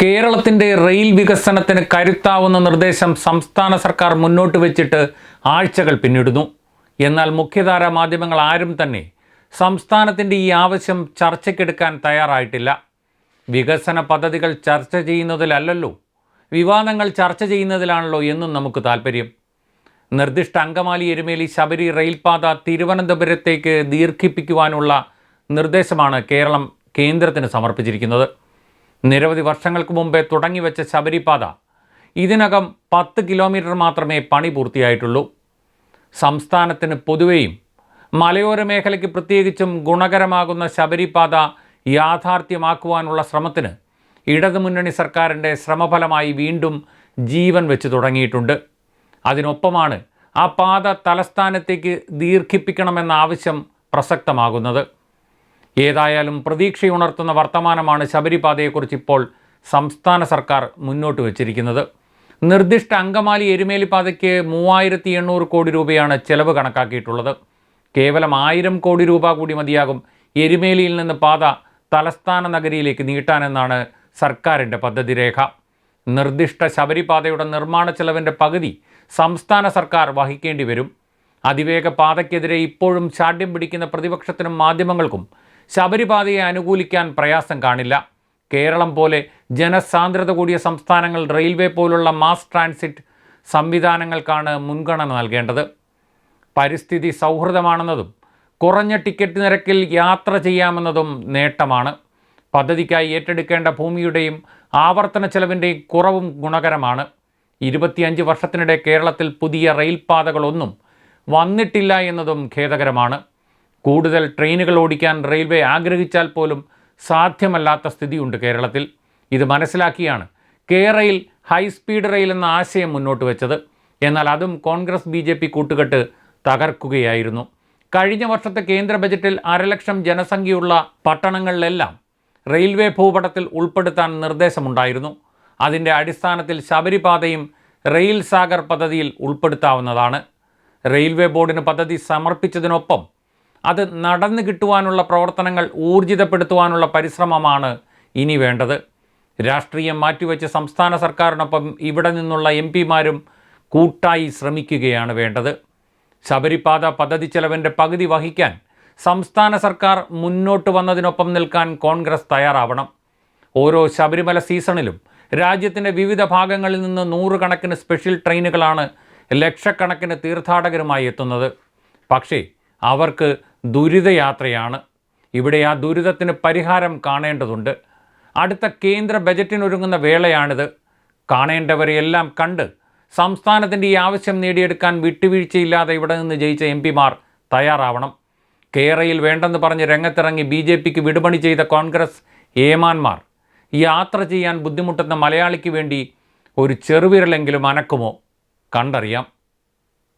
കേരളത്തിന്റെ റെയിൽ വികസനത്തിന് കരുത്താവുന്ന നിർദ്ദേശം സംസ്ഥാന സർക്കാർ മുന്നോട്ട് വെച്ചിട്ട് ആഴ്ചകൾ പിന്നിടുന്നു. എന്നാൽ മുഖ്യധാര മാധ്യമങ്ങൾ ആരും തന്നെ സംസ്ഥാനത്തിന്റെ ഈ ആവശ്യം ചർച്ചയ്ക്കെടുക്കാൻ തയ്യാറായിട്ടില്ല. വികസന പദ്ധതികൾ ചർച്ച ചെയ്യുന്നതിലല്ലല്ലോ വിവാദങ്ങൾ ചർച്ച ചെയ്യുന്നതിലാണല്ലോ എന്നും നമുക്ക് താല്പര്യം നിർദ്ദിഷ്ട അങ്കമാലി എരുമേലി ശബരി റെയിൽപാത തിരുവനന്തപുരത്തേക്ക് ദീർഘിപ്പിക്കുവാനുള്ള നിർദ്ദേശമാണ് കേരളം കേന്ദ്രത്തിന് സമർപ്പിച്ചിരിക്കുന്നത്. നിരവധി വർഷങ്ങൾക്ക് മുമ്പേ തുടങ്ങിവെച്ച ശബരിപാത. ഇതിനകം പത്ത് കിലോമീറ്റർ മാത്രമേ പണി പൂർത്തിയായിട്ടുള്ളൂ. സംസ്ഥാനത്തിന് പൊതുവെയും മലയോര മേഖലയ്ക്ക് പ്രത്യേകിച്ചും ഗുണകരമാകുന്ന ശബരിപാത യാഥാർത്ഥ്യമാക്കുവാനുള്ള ശ്രമത്തിന് ഇടതുമുന്നണി സർക്കാരിന്റെ ശ്രമഫലമായി വീണ്ടും ജീവൻ വെച്ച് തുടങ്ങിയിട്ടുണ്ട്. അതിനൊപ്പമാണ് ആ പാത തലസ്ഥാനത്തേക്ക് ദീർഘിപ്പിക്കണമെന്ന ആവശ്യം പ്രസക്തമാകുന്നത്. ഏതായാലും പ്രതീക്ഷയുണർത്തുന്ന വർത്തമാനമാണ് ശബരിപാതയെക്കുറിച്ച് ഇപ്പോൾ സംസ്ഥാന സർക്കാർ മുന്നോട്ട് വച്ചിരിക്കുന്നത്. നിർദ്ദിഷ്ട അങ്കമാലി എരുമേലിപ്പാതയ്ക്ക് മൂവായിരത്തി എണ്ണൂറ് കോടി രൂപയാണ് ചെലവ് കണക്കാക്കിയിട്ടുള്ളത്. കേവലം ആയിരം കോടി രൂപ കൂടി മതിയാകും എരുമേലിയിൽ നിന്ന് പാത തലസ്ഥാന നഗരിയിലേക്ക് നീട്ടാനെന്നാണ് സർക്കാരിന്റെ പദ്ധതി രേഖ നിർദ്ദിഷ്ട ശബരിപാതയുടെ നിർമ്മാണ ചെലവിന്റെ പകുതി സംസ്ഥാന സർക്കാർ വഹിക്കേണ്ടി വരും. അതിവേഗ പാതയ്ക്കെതിരെ ഇപ്പോഴും ശാഠ്യം പിടിക്കുന്ന പ്രതിപക്ഷത്തിനും മാധ്യമങ്ങൾക്കും ശബരിപാതയെ അനുകൂലിക്കാൻ പ്രയാസം കാണില്ല. കേരളം പോലെ ജനസാന്ദ്രത കൂടിയ സംസ്ഥാനങ്ങൾ റെയിൽവേ പോലുള്ള മാസ് ട്രാൻസിറ്റ് സംവിധാനങ്ങൾക്കാണ് മുൻഗണന നൽകേണ്ടത്. പരിസ്ഥിതി സൗഹൃദമാണെന്നതും കുറഞ്ഞ ടിക്കറ്റ് നിരക്കിൽ യാത്ര ചെയ്യാമെന്നതും നേട്ടമാണ്. പദ്ധതിക്കായി ഏറ്റെടുക്കേണ്ട ഭൂമിയുടെയും ആവർത്തന ചെലവിന്റെയും കുറവും ഗുണകരമാണ്. ഇരുപത്തിയഞ്ച് വർഷത്തിനിടെ കേരളത്തിൽ പുതിയ റെയിൽപാതകളൊന്നും വന്നിട്ടില്ല എന്നതും ഖേദകരമാണ്. കൂടുതൽ ട്രെയിനുകൾ ഓടിക്കാൻ റെയിൽവേ ആഗ്രഹിച്ചാൽ പോലും സാധ്യമല്ലാത്ത സ്ഥിതിയുണ്ട് കേരളത്തിൽ. ഇത് മനസ്സിലാക്കിയാണ് കേരയിൽ ഹൈ ഹൈസ്പീഡ് റെയിൽ എന്ന ആശയം മുന്നോട്ട് വെച്ചത്. എന്നാൽ അതും കോൺഗ്രസ് ബി ജെ പി കൂട്ടുകെട്ട് തകർക്കുകയായിരുന്നു. കഴിഞ്ഞ വർഷത്തെ കേന്ദ്ര ബജറ്റിൽ അരലക്ഷം ജനസംഖ്യയുള്ള പട്ടണങ്ങളിലെല്ലാം റെയിൽവേ ഭൂപടത്തിൽ ഉൾപ്പെടുത്താൻ നിർദ്ദേശമുണ്ടായിരുന്നു. അതിന്റെ അടിസ്ഥാനത്തിൽ ശബരിപാതയും റെയിൽ സാഗർ പദ്ധതിയിൽ ഉൾപ്പെടുത്താവുന്നതാണ്. റെയിൽവേ ബോർഡിന് പദ്ധതി സമർപ്പിച്ചതിനൊപ്പം അത് നടന്നു കിട്ടുവാനുള്ള പ്രവർത്തനങ്ങൾ ഊർജിതപ്പെടുത്തുവാനുള്ള പരിശ്രമമാണ് ഇനി വേണ്ടത്. രാഷ്ട്രീയം മാറ്റിവെച്ച് സംസ്ഥാന സർക്കാരിനൊപ്പം ഇവിടെ നിന്നുള്ള എം പിമാരും കൂട്ടായി ശ്രമിക്കുകയാണ് വേണ്ടത്. ശബരിപാത പദ്ധതി ചെലവിന്റെ പകുതി വഹിക്കാൻ സംസ്ഥാന സർക്കാർ മുന്നോട്ട് വന്നതിനൊപ്പം നിൽക്കാൻ കോൺഗ്രസ് തയ്യാറാവണം. ഓരോ ശബരിമല സീസണിലും രാജ്യത്തിന്റെ വിവിധ ഭാഗങ്ങളിൽ നിന്ന് നൂറുകണക്കിന് സ്പെഷ്യൽ ട്രെയിനുകളാണ് ലക്ഷക്കണക്കിന് തീർത്ഥാടകരുമായി എത്തുന്നത്. പക്ഷേ അവർക്ക് ദുരിതയാത്രയാണ്. ഇവിടെ ആ ദുരിതത്തിന് പരിഹാരം കാണേണ്ടതുണ്ട്. അടുത്ത കേന്ദ്ര ബജറ്റിനൊരുങ്ങുന്ന വേളയാണിത്. കാണേണ്ടവരെയെല്ലാം കണ്ട് സംസ്ഥാനത്തിന്റെ ഈ ആവശ്യം നേടിയെടുക്കാൻ വിട്ടുവീഴ്ചയില്ലാതെ ഇവിടെ നിന്ന് ജയിച്ച എം പിമാർ തയ്യാറാവണം. കേരയിൽ വേണ്ടെന്ന് പറഞ്ഞ് രംഗത്തിറങ്ങി ബി ജെ പിക്ക് വിടുപണി ചെയ്ത കോൺഗ്രസ് ഏമാന്മാർ യാത്ര ചെയ്യാൻ ബുദ്ധിമുട്ടുന്ന മലയാളിക്ക് വേണ്ടി ഒരു ചെറുവിരലെങ്കിലും അനക്കുമോ? കണ്ടറിയാം.